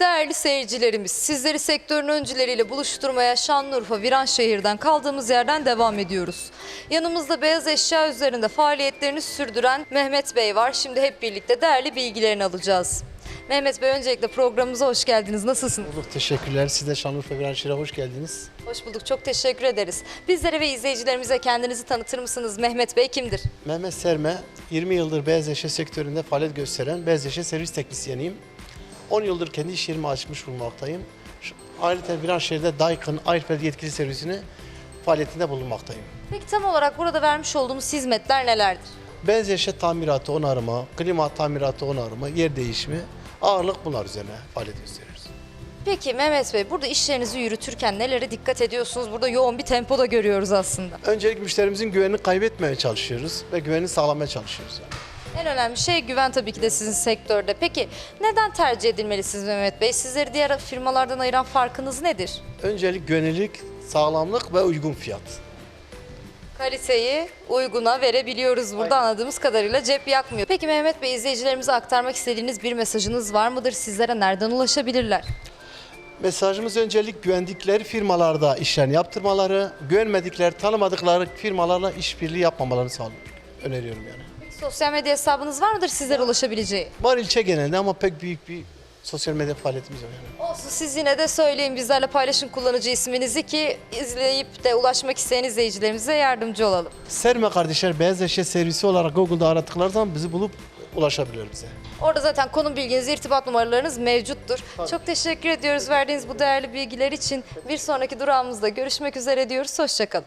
Değerli seyircilerimiz, sizleri sektörün öncüleriyle buluşturmaya Şanlıurfa Viranşehir'den kaldığımız yerden devam ediyoruz. Yanımızda beyaz eşya üzerinde faaliyetlerini sürdüren Mehmet Bey var. Şimdi hep birlikte değerli bilgilerini alacağız. Mehmet Bey öncelikle programımıza hoş geldiniz. Nasılsınız? Bulduk, teşekkürler. Siz de Şanlıurfa Viranşehir'e hoş geldiniz. Hoş bulduk. Çok teşekkür ederiz. Bizlere ve izleyicilerimize kendinizi tanıtır mısınız? Mehmet Bey kimdir? Mehmet Serme, 20 yıldır beyaz eşya sektöründe faaliyet gösteren beyaz eşya servis teknisyeniyim. 10 yıldır kendi iş yerimi açmış bulunmaktayım. Ayrıca Viranşehir'de Daikin Airfeld yetkili servisini faaliyetinde bulunmaktayım. Peki tam olarak burada vermiş olduğumuz hizmetler nelerdir? Beyaz eşya tamiratı, onarımı, klima tamiratı, onarımı, yer değişimi ağırlık bunlar üzerine faaliyet gösteriyoruz. Peki Mehmet Bey burada işlerinizi yürütürken nelere dikkat ediyorsunuz? Burada yoğun bir tempoda görüyoruz aslında. Öncelikle müşterimizin güvenini kaybetmeye çalışıyoruz ve güvenini sağlamaya çalışıyoruz. Yani. En önemli şey güven tabii ki de sizin sektörde. Peki neden tercih edilmelisiniz Mehmet Bey? Sizleri diğer firmalardan ayıran farkınız nedir? Öncelik güvenilik, sağlamlık ve uygun fiyat. Kaliteyi uyguna verebiliyoruz burada anladığımız kadarıyla cep yakmıyor. Peki Mehmet Bey izleyicilerimize aktarmak istediğiniz bir mesajınız var mıdır? Sizlere nereden ulaşabilirler? Mesajımız öncelik güvendikleri firmalarda işlerini yaptırmaları, güvenmedikleri, tanımadıkları firmalarla işbirliği yapmamalarını sağlıyorum. Öneriyorum yani. Sosyal medya hesabınız var mıdır sizlere ulaşabileceği? Var ilçe genelinde ama pek büyük bir sosyal medya faaliyetimiz yok yani. Olsun siz yine de söyleyin bizlerle paylaşın kullanıcı isminizi ki izleyip de ulaşmak isteyen izleyicilerimize yardımcı olalım. Serme kardeşler beyaz eşya servisi olarak Google'da aradıkları zaman bizi bulup ulaşabilir bize. Orada zaten konum bilginiz, irtibat numaralarınız mevcuttur. Çok teşekkür ediyoruz verdiğiniz bu değerli bilgiler için. Bir sonraki durağımızda görüşmek üzere diyoruz. Hoşçakalın.